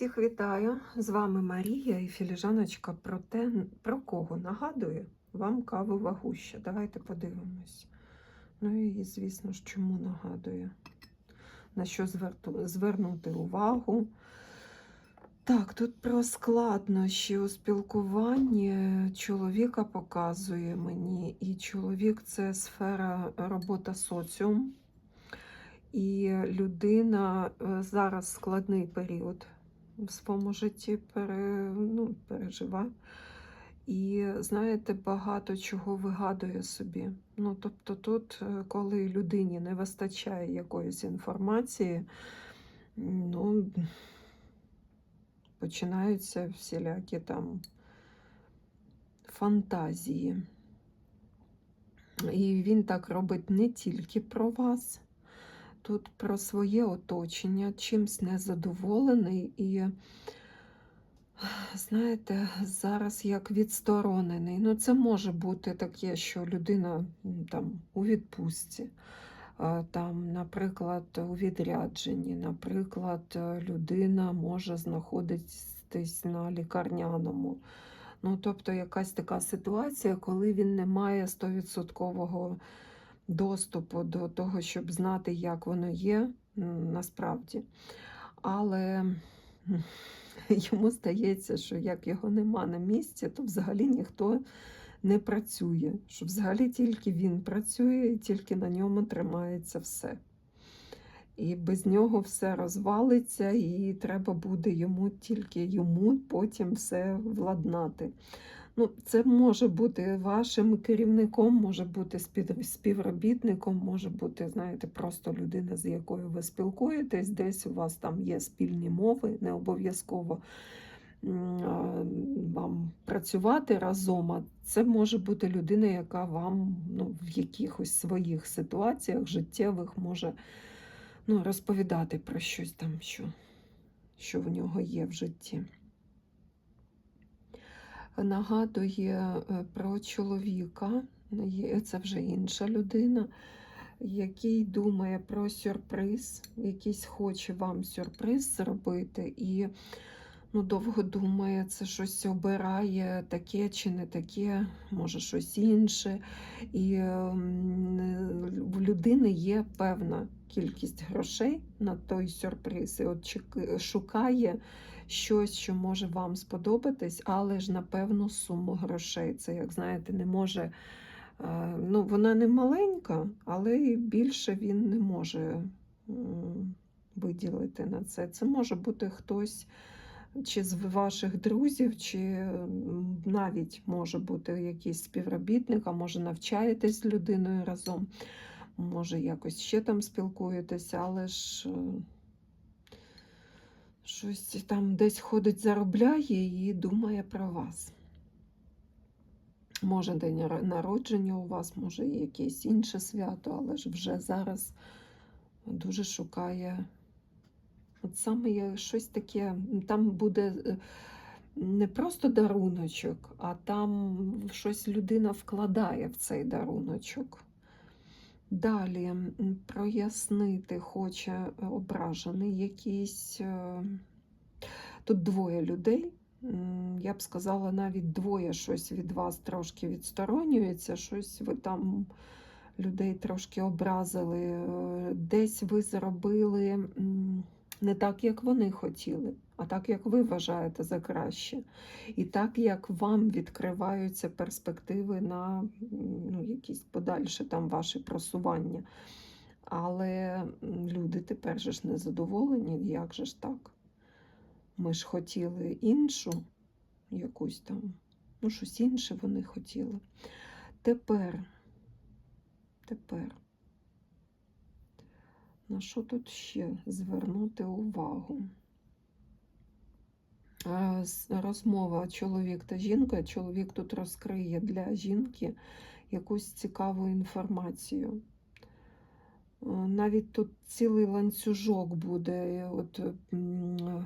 Всіх вітаю! З вами Марія і філіжаночка про те, про кого нагадує вам каву вагуща. Давайте подивимось. Ну і, звісно ж, чому нагадує, на що зверту- звернути увагу. Так, тут про складнощі у спілкуванні чоловіка показує мені, і чоловік це сфера робота соціум. І людина е, зараз складний період в своєму житті пере, ну, переживе. І знаєте, багато чого вигадує собі. Ну, тобто, тут, е, коли людині не вистачає якоїсь інформації, ну, починаються всілякі там фантазії. І він так робить не тільки про вас, тут про своє оточення, чимсь незадоволений і, знаєте, зараз як відсторонений. Ну, це може бути таке, що людина там у відпустці, там, наприклад, у відрядженні, наприклад, людина може знаходитись на лікарняному. Ну, тобто якась така ситуація, коли він не має 100% доступу до того, щоб знати, як воно є насправді. Але йому здається, що як його нема на місці, то взагалі ніхто не працює. Що взагалі тільки він працює і тільки на ньому тримається все. І без нього все розвалиться, і треба буде йому тільки йому потім все владнати. Ну, це може бути вашим керівником, може бути спів- співробітником, може бути, знаєте, просто людина, з якою ви спілкуєтесь, десь у вас там є спільні мови, не обов'язково вам працювати разом. А це може бути людина, яка вам ну, в якихось своїх ситуаціях життєвих може ну, розповідати про щось там, що, що в нього є в житті нагадує е, про чоловіка, це вже інша людина, який думає про сюрприз, якийсь хоче вам сюрприз зробити, і ну, довго думає, це щось обирає, таке чи не таке, може щось інше. І в людини є певна кількість грошей на той сюрприз. І от шукає щось, що може вам сподобатись, але ж на певну суму грошей. Це, як знаєте, не може. е, Ну, вона не маленька, але і більше він не може виділити на це. Це може бути хтось чи з ваших друзів, чи навіть може бути якийсь співробітник, а може навчаєтесь з людиною разом, може якось ще там спілкуєтеся, але ж. Щось там десь ходить, заробляє і думає про вас. Може, день народження у вас, може, якесь інше свято, але ж вже зараз дуже шукає. От саме щось таке, там буде е, не просто даруночок, а там щось людина вкладає в цей даруночок. Далі прояснити хоче ображений якийсь. е, Тут двоє людей. Я б сказала, навіть двоє щось від вас трошки відсторонюється, щось ви там людей трошки образили. е, Десь ви зробили не так, як вони хотіли, а так, як ви вважаєте за краще. І так, як вам відкриваються перспективи на ну, якісь подальше там ваші просування. Але люди тепер же ж не задоволені, як же ж так? Ми ж хотіли іншу якусь там, ну, щось інше вони хотіли. Тепер, тепер, на що тут ще звернути увагу? Розмова чоловік та жінка. Чоловік тут розкриє для жінки якусь цікаву інформацію. Е, Навіть тут цілий ланцюжок буде. е, От, е,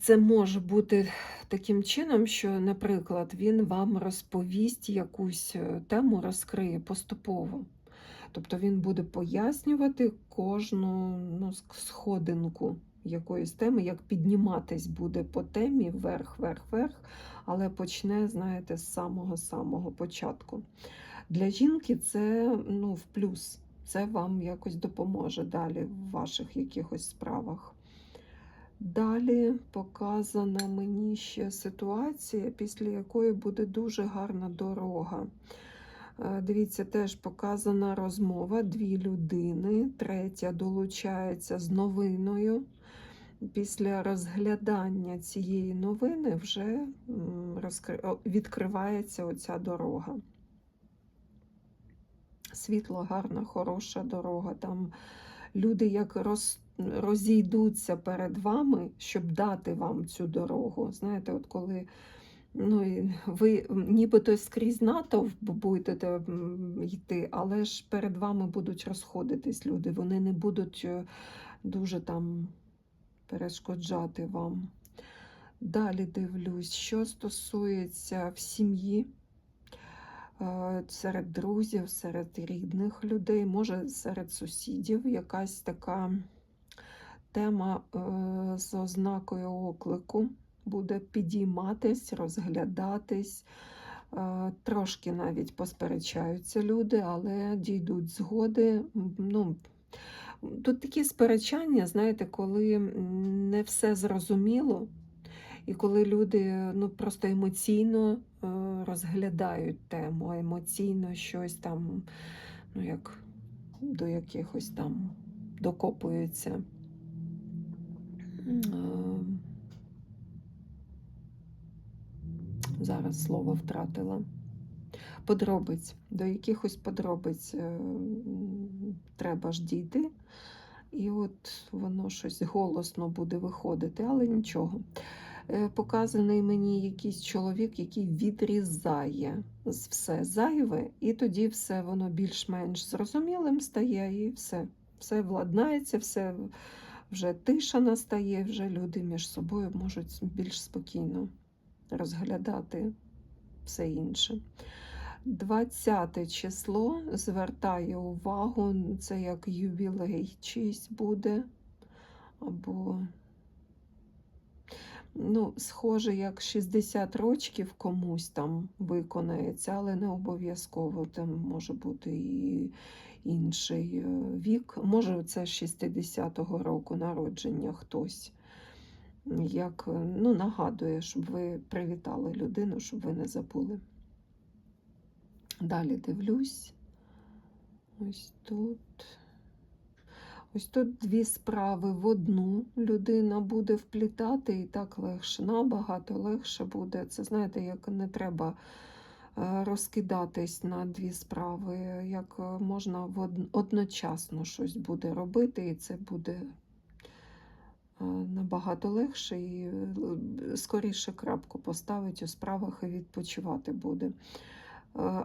це може бути таким чином, що, наприклад, він вам розповість якусь тему, розкриє поступово. Тобто він буде пояснювати кожну ну, сходинку якоїсь теми, як підніматись буде по темі вверх, вверх, вверх, але почне, знаєте, з самого-самого початку. Для жінки це ну, в плюс. Це вам якось допоможе далі в ваших якихось справах. Далі показана мені ще ситуація, після якої буде дуже гарна дорога. Е, Дивіться, теж показана розмова, дві людини, третя долучається з новиною. Після розглядання цієї новини вже відкривається оця дорога. Світла, гарна, хороша дорога. Там люди як роз, розійдуться перед вами, щоб дати вам цю дорогу. Знаєте, от коли ну, ви нібито скрізь натовп будете йти, але ж перед вами будуть розходитись люди. Вони не будуть е, дуже там перешкоджати вам. Далі дивлюсь, що стосується в сім'ї, е, серед друзів, серед рідних людей, може серед сусідів якась така тема е, з ознакою оклику буде підійматись, розглядатись. Е, Трошки навіть посперечаються люди, але дійдуть згоди. Ну, тут такі сперечання, знаєте, коли не все зрозуміло, і коли люди ну, просто емоційно е, розглядають тему, емоційно щось там, ну як до якихось там докопуються. Е, Зараз слово втратила. Подробиць, до якихось подробиць е, треба ж дійти. І от воно щось голосно буде виходити, але нічого. Е, Показаний мені якийсь чоловік, який відрізає все зайве, і тоді все воно більш-менш зрозумілим стає, і все, все владнається, все вже тиша настає, вже люди між собою можуть більш спокійно розглядати все інше. 20 число звертаю увагу, це як ювілей чийсь буде, або, ну, схоже, як 60 рочків комусь там виконається, але не обов'язково. Там може бути і інший е, вік. Може, це 60-го року народження хтось. Як е, ну, нагадує, щоб ви привітали людину, щоб ви не забули. Далі дивлюсь. Ось тут. Ось тут дві справи в одну людина буде вплітати, і так легше, набагато легше буде. Це, знаєте, як не треба е, розкидатись на дві справи, як е, можна одночасно щось буде робити, і це буде набагато легше і е, скоріше крапку поставить у справах і відпочивати буде. Е,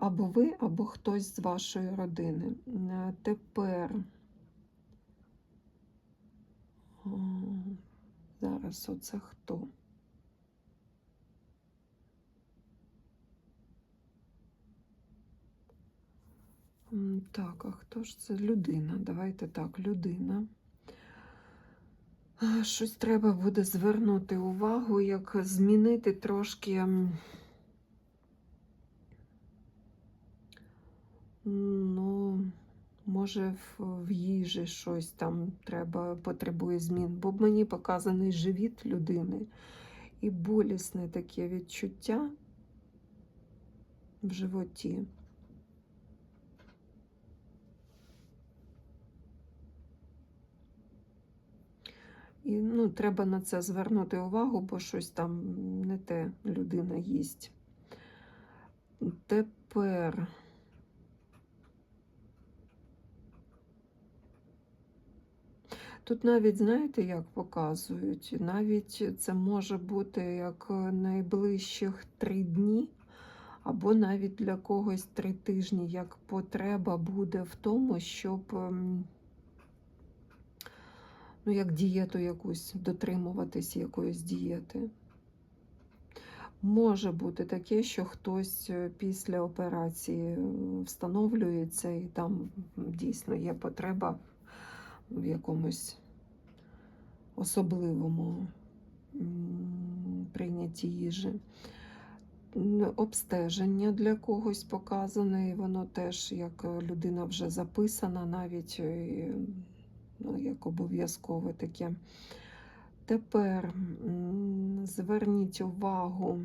Або ви, або хтось з вашої родини. Е, Тепер зараз оце хто? Так, а хто ж це? Людина. Давайте так, людина. Щось треба буде звернути увагу, як змінити трошки. Ну, може, в їжі щось там треба, потребує змін, бо мені показаний живіт людини і болісне таке відчуття в животі. І ну, треба на це звернути увагу, бо щось там не те людина їсть. Тепер. Тут навіть, знаєте, як показують, навіть це може бути як найближчих три дні, або навіть для когось три тижні, як потреба буде в тому, щоб ну, як дієту якусь дотримуватись якоїсь дієти. Може бути таке, що хтось е, після операції е, встановлюється, і там дійсно є потреба в якомусь особливому прийнятті їжі. Обстеження для когось показане, і воно теж як е, людина вже записана, навіть ну, як обов'язкове таке. Тепер зверніть увагу.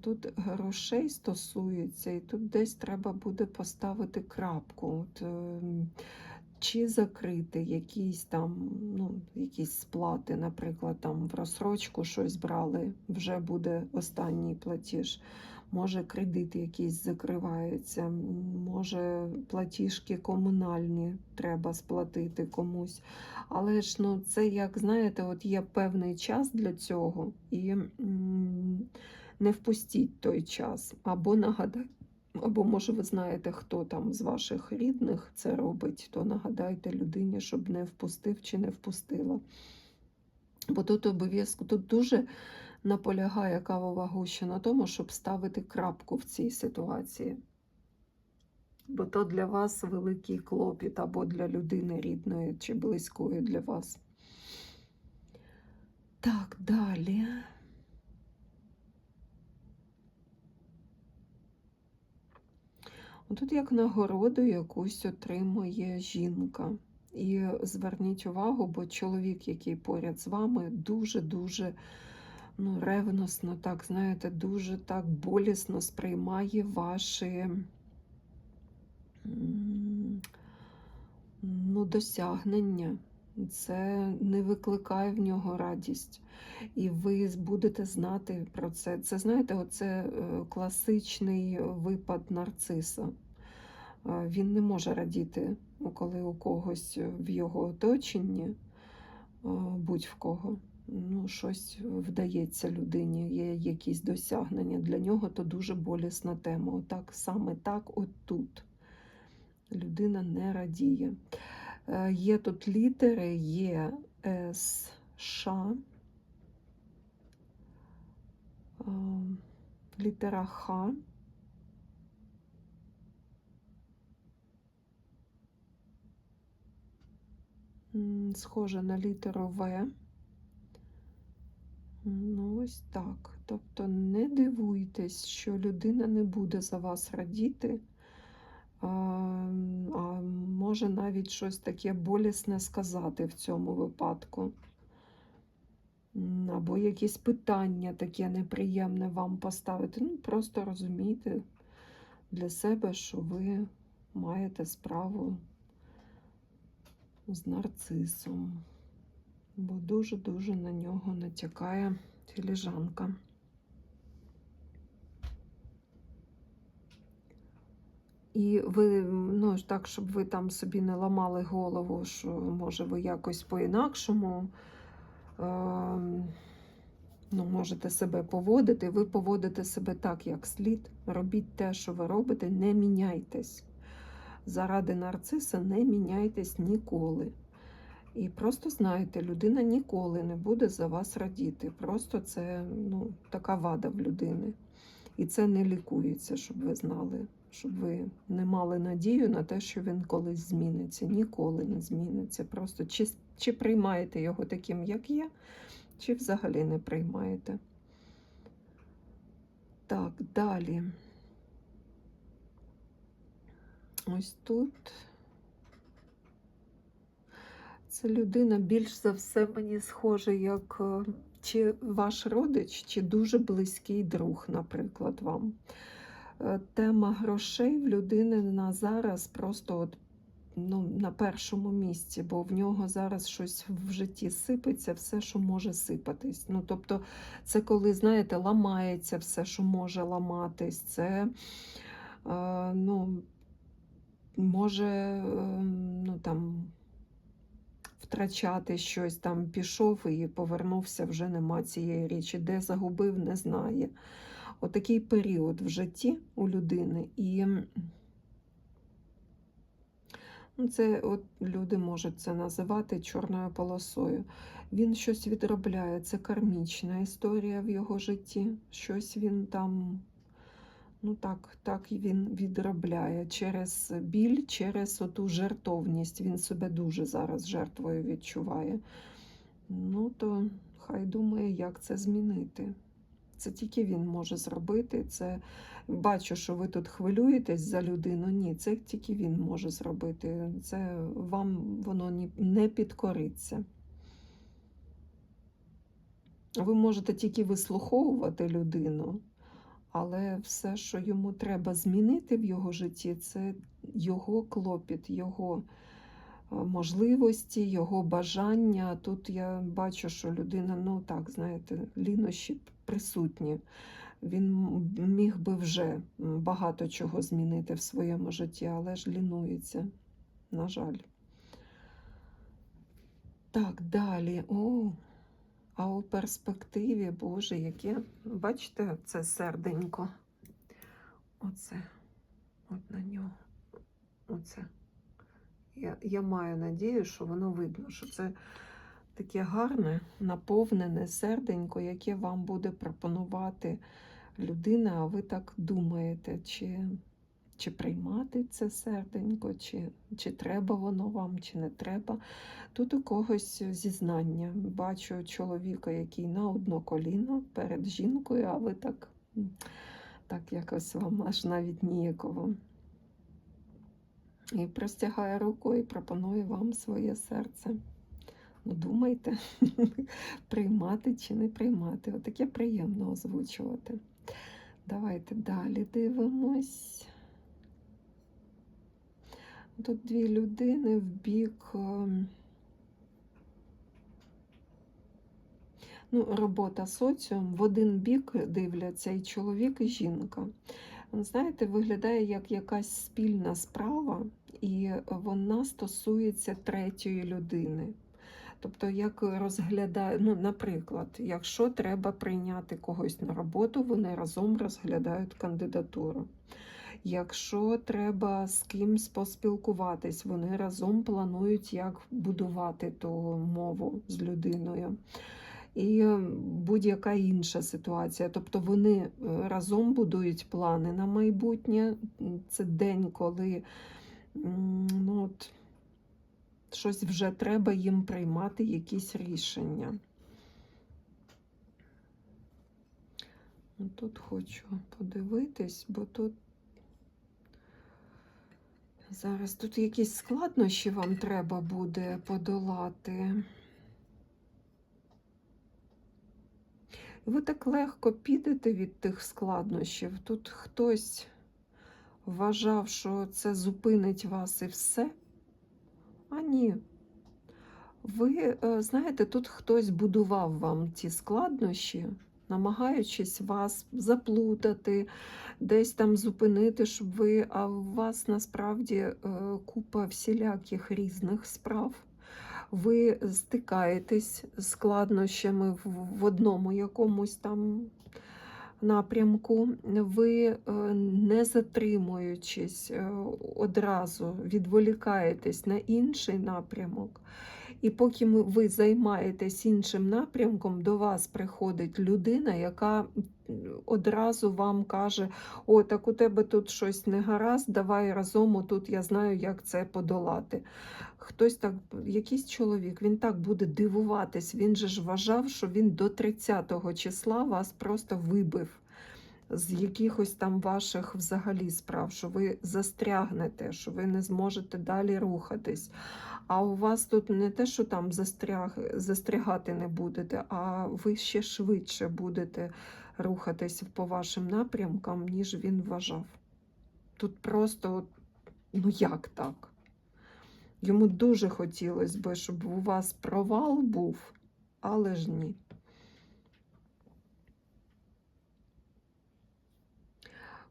Тут грошей стосується, і тут десь треба буде поставити крапку. От, ем, чи закрити якісь там, ну, якісь сплати, наприклад, там в розсрочку щось брали, вже буде останній платіж. Може, кредити якісь закриваються, може, платіжки комунальні треба сплатити комусь. Але ж ну, це як, знаєте, от є певний час для цього, і не впустіть той час, або нагадайте. Або, може, ви знаєте, хто там з ваших рідних це робить, то нагадайте людині, щоб не впустив чи не впустила. Бо тут обов'язково тут дуже наполягає кавова гуща на тому, щоб ставити крапку в цій ситуації. Бо то для вас великий клопіт, або для людини рідної чи близької для вас. Так, далі. Тут як нагороду якусь отримує жінка. І зверніть увагу, бо чоловік, який поряд з вами, дуже-дуже ну, ревносно, так, знаєте, дуже так болісно сприймає ваші ну, досягнення. Це не викликає в нього радість. І ви будете знати про це. Це, знаєте, оце е, класичний випад нарциса. Е, Він не може радіти, коли у когось в його оточенні, е, будь-в кого, ну, щось вдається людині, є якісь досягнення. Для нього то дуже болісна тема. Отак, саме так, от тут. Людина не радіє. Е, Є тут літери Є, С, Ш. Е, Літера Х. Схоже на літеру В. Ну, ось так. Тобто не дивуйтесь, що людина не буде за вас радіти, а, а може навіть щось таке болісне сказати в цьому випадку. Або якесь питання таке неприємне вам поставити. Ну, просто розумійте для себе, що ви маєте справу з нарцисом, бо дуже-дуже на нього натякає філіжанка. І ви, ну так, щоб ви там собі не ламали голову, що може ви якось по-інакшому е, ну, можете себе поводити. Ви поводите себе так, як слід. Робіть те, що ви робите, не міняйтесь. Заради нарциса не міняйтесь ніколи. І просто знайте, людина ніколи не буде за вас радіти. Просто це ну, така вада в людини. І це не лікується, щоб ви знали, щоб ви не мали надію на те, що він колись зміниться. Ніколи не зміниться. Просто чи, чи приймаєте його таким, як є, чи взагалі не приймаєте. Так, далі. Ось тут. Це людина більш за все мені схоже, як е, чи ваш родич, чи дуже близький друг, наприклад, вам. Е, Тема грошей в людини на зараз просто от, ну, на першому місці, бо в нього зараз щось в житті сипеться, все, що може сипатись. Ну, тобто, це коли, знаєте, ламається все, що може ламатись. Це е, ну, може е, ну, там, втрачати щось, там пішов і повернувся, вже нема цієї річі. Де загубив, не знає. Отакий період в житті у людини. І ну, це от люди можуть це називати чорною полосою. Він щось відробляє, це кармічна історія в його житті. Щось він там Ну так, так він відробляє через біль, через оту жертовність. Він себе дуже зараз жертвою відчуває. Ну, то хай думає, як це змінити. Це тільки він може зробити. Це бачу, що ви тут хвилюєтесь за людину. Ні, це тільки він може зробити. Це вам воно не підкориться. Ви можете тільки вислуховувати людину, але все, що йому треба змінити в його житті, це його клопіт, його е, можливості, його бажання. Тут я бачу, що людина, ну так, знаєте, лінощі присутні. Він міг би вже багато чого змінити в своєму житті, але ж лінується, на жаль. Так, далі. О, а у перспективі, Боже, яке, бачите, це серденько. Оце, от на нього. Оце. Я, я маю надію, що воно видно, що це таке гарне, наповнене серденько, яке вам буде пропонувати людина, а ви так думаєте, чи, чи приймати це серденько, чи, чи треба воно вам, чи не треба. Тут у когось зізнання. Бачу чоловіка, який на одно коліно перед жінкою, а ви так, так якось вам аж навіть ніяково. І простягає руку і пропонує вам своє серце. Ну, думайте, приймати чи не приймати. Отаке приємно озвучувати. Давайте далі дивимось. Тут дві людини в бік. ем, Ну, робота соціум в один бік дивляться і чоловік, і жінка. Знаєте, виглядає як якась спільна справа, і вона стосується третьої людини. Тобто, як розглядає, ну, наприклад, якщо треба прийняти когось на роботу, вони разом розглядають кандидатуру. Якщо треба з кимсь поспілкуватись, вони разом планують, як будувати ту мову з людиною. І е, будь-яка інша ситуація. Тобто вони е, разом будують плани на майбутнє. Це день, коли ну, от, щось вже треба їм приймати, якісь рішення. Тут хочу подивитись, бо тут зараз тут якісь складнощі вам треба буде подолати. Ви так легко підете від тих складнощів. Тут хтось вважав, що це зупинить вас і все. А ні. Ви е, знаєте, тут хтось будував вам ці складнощі, намагаючись вас заплутати, десь там зупинити, щоб ви, а у вас насправді е, купа всіляких різних справ. Ви стикаєтесь з складнощами в, одному якомусь там напрямку, ви, е, не затримуючись, е, одразу відволікаєтесь на інший напрямок. І поки ви займаєтесь іншим напрямком, до вас приходить людина, яка одразу вам каже: О, так у тебе тут щось не гаразд, давай разом тут я знаю, як це подолати. Хтось так, якийсь чоловік, він так буде дивуватись. Він же ж вважав, що він до 30-го числа вас просто вибив з якихось там ваших взагалі справ, що ви застрягнете, що ви не зможете далі рухатись. А у вас тут не те, що там застряг, застрягати не будете, а ви ще швидше будете рухатись по вашим напрямкам, ніж він вважав. Тут просто, ну як так? Йому дуже хотілося б, щоб у вас провал був, але ж ні.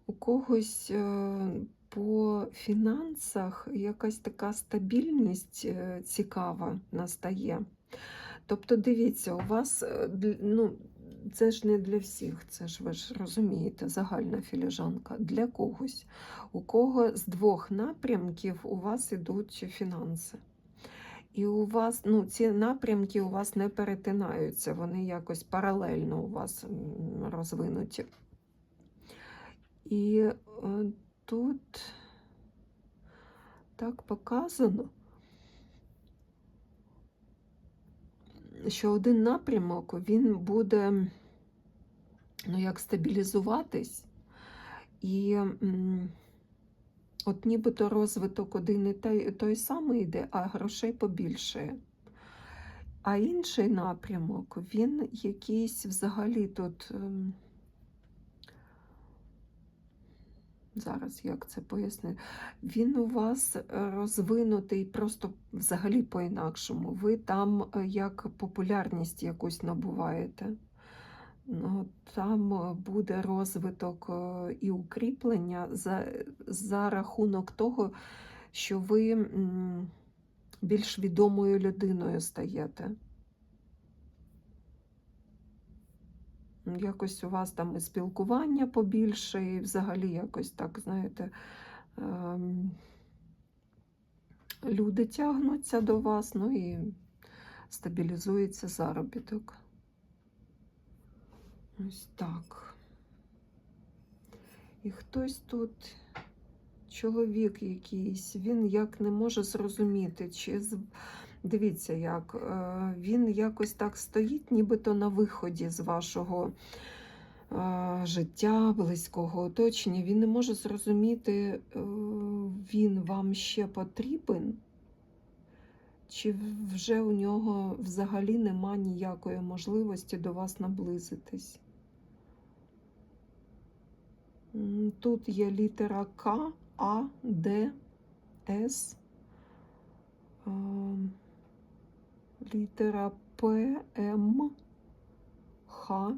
У когось е, по фінансах якась така стабільність е, цікава настає. Тобто, дивіться, у вас е, ну, це ж не для всіх, це ж ви ж розумієте, загальна філіжанка. Для когось. У кого з двох напрямків у вас ідуть фінанси. І у вас ну, ці напрямки у вас не перетинаються, вони якось паралельно у вас розвинуті. І е, тут так показано, що один напрямок він буде ну, як стабілізуватись, і от нібито розвиток один і той, той самий йде, а грошей побільшає. А інший напрямок, він якийсь взагалі тут. Зараз як це пояснити? Він у вас е, розвинутий просто взагалі по-інакшому. Ви там е, як популярність якусь набуваєте. Ну, там е, буде розвиток і укріплення за, за рахунок того, що ви більш відомою людиною стаєте. Якось у вас там і спілкування побільше, і взагалі якось так, знаєте, ем, люди тягнуться до вас, ну і стабілізується заробіток. Ось так. І хтось тут, чоловік якийсь, він як не може зрозуміти, чи дивіться, як е, він якось так стоїть, нібито на виході з вашого е, життя, близького оточення. Він не може зрозуміти, е, він вам ще потрібен, чи вже у нього взагалі нема ніякої можливості до вас наблизитись. Тут є літера К, А, Д, С, ем, літера П, М, Х.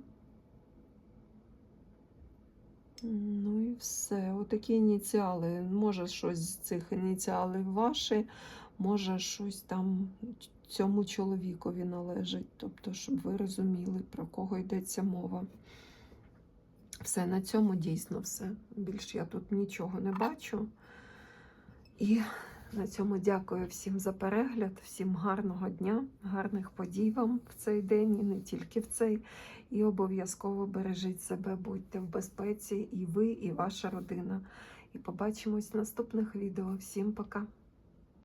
Ну і все. Отакі ініціали. Може, щось з цих ініціалів ваші, може, щось там цьому чоловікові належить. Тобто, щоб ви розуміли, про кого йдеться мова. Все, на цьому дійсно все. Більш я тут нічого не бачу. І на цьому дякую всім за перегляд, всім гарного дня, гарних подій вам в цей день і не тільки в цей. І обов'язково бережіть себе, будьте в безпеці, і ви, і ваша родина. І побачимось в наступних відео. Всім пока!